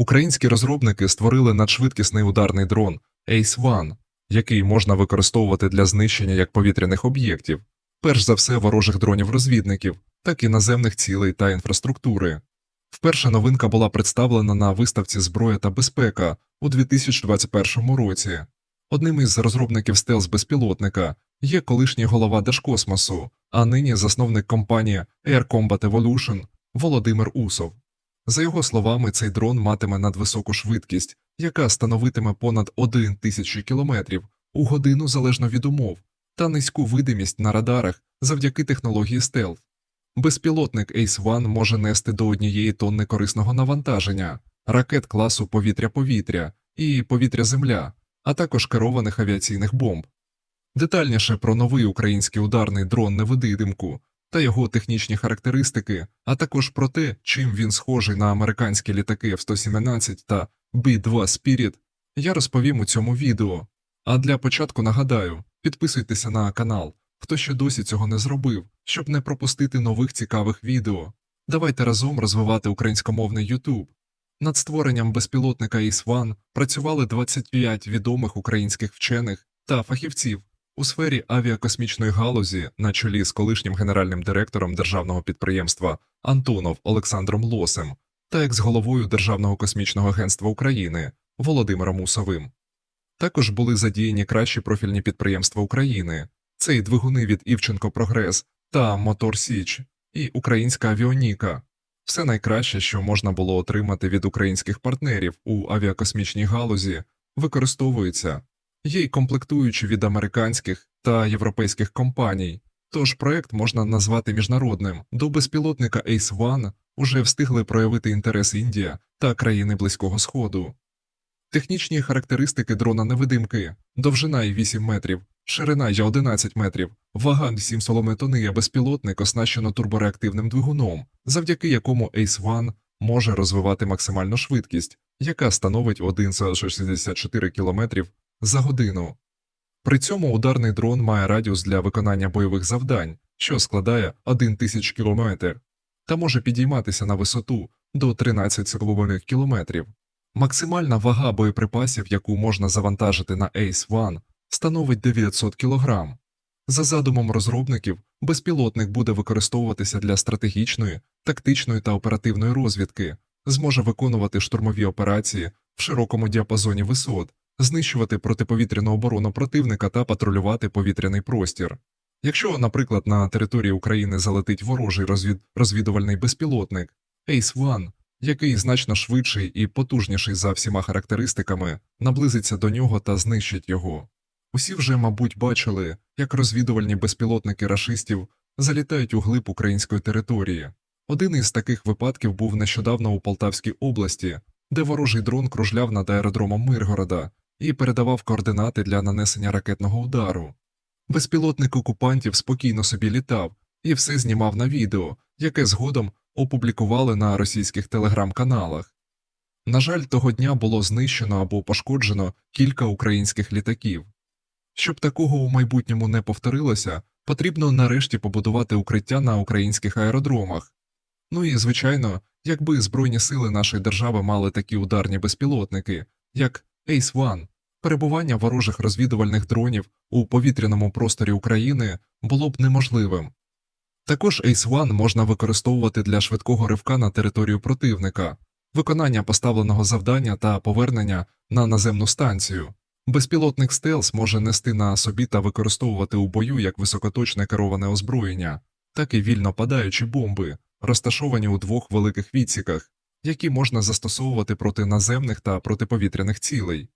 Українські розробники створили надшвидкісний ударний дрон Ace-1, який можна використовувати для знищення як повітряних об'єктів, перш за все ворожих дронів-розвідників, так і наземних цілей та інфраструктури. Вперше новинка була представлена на виставці Зброя та безпека у 2021 році. Одним із розробників стелс безпілотника є колишній голова Держкосмосу, а нині засновник компанії Air Combat Evolution Володимир Усов. За його словами, цей дрон матиме надвисоку швидкість, яка становитиме понад 1 тисячу кілометрів у годину залежно від умов, та низьку видимість на радарах завдяки технології стелс. Безпілотник Ace-1 може нести до однієї тонни корисного навантаження, ракет класу повітря-повітря і повітря-земля, а також керованих авіаційних бомб. Детальніше про новий український ударний дрон невидимку та його технічні характеристики, а також про те, чим він схожий на американські літаки F-117 та B-2 Spirit, я розповім у цьому відео. А для початку нагадаю, підписуйтеся на канал, хто ще досі цього не зробив, щоб не пропустити нових цікавих відео. Давайте разом розвивати українськомовний YouTube. Над створенням безпілотника Ace-1 працювали 25 відомих українських вчених та фахівців у сфері авіакосмічної галузі на чолі з колишнім генеральним директором державного підприємства Антонов Олександром Лосем та екс-головою Державного космічного агентства України Володимиром Усовим. Також були задіяні кращі профільні підприємства України, це і двигуни від Івченко Прогрес та Мотор Січ, і Українська авіоніка. Все найкраще, що можна було отримати від українських партнерів у авіакосмічній галузі, використовується. Є й комплектуючі від американських та європейських компаній, тож проект можна назвати міжнародним. До безпілотника Ace-1 уже встигли проявити інтерес Індія та країни Близького Сходу. Технічні характеристики дрона невидимки довжина і 8 метрів, ширина й 11 метрів, вага 7 солометони, а безпілотник оснащено турбореактивним двигуном, завдяки якому Ace-1 може розвивати максимальну швидкість, яка становить 1,64 км за годину. При цьому ударний дрон має радіус для виконання бойових завдань, що складає 1 тисяч км, та може підійматися на висоту до 13,5 км. Максимальна вага боєприпасів, яку можна завантажити на Ace-1, становить 900 кг. За задумом розробників, безпілотник буде використовуватися для стратегічної, тактичної та оперативної розвідки, зможе виконувати штурмові операції в широкому діапазоні висот, знищувати протиповітряну оборону противника та патрулювати повітряний простір. Якщо, наприклад, на території України залетить ворожий розвід... розвідувальний безпілотник Ace-1, який значно швидший і потужніший за всіма характеристиками, наблизиться до нього та знищить його. Усі вже, мабуть, бачили, як розвідувальні безпілотники рашистів залітають у глиб української території. Один із таких випадків був нещодавно у Полтавській області, де ворожий дрон кружляв над аеродромом Миргорода і передавав координати для нанесення ракетного удару. Безпілотник окупантів спокійно собі літав і все знімав на відео, яке згодом опублікували на російських телеграм-каналах. На жаль, того дня було знищено або пошкоджено кілька українських літаків. Щоб такого у майбутньому не повторилося, потрібно нарешті побудувати укриття на українських аеродромах. Ну і, звичайно, якби Збройні сили нашої держави мали такі ударні безпілотники, як Ace-1, перебування ворожих розвідувальних дронів у повітряному просторі України було б неможливим. Також Ace-1 можна використовувати для швидкого ривка на територію противника, виконання поставленого завдання та повернення на наземну станцію. Безпілотник стелс може нести на собі та використовувати у бою як високоточне кероване озброєння, так і вільно падаючі бомби, розташовані у двох великих відсіках, які можна застосовувати проти наземних та протиповітряних цілей.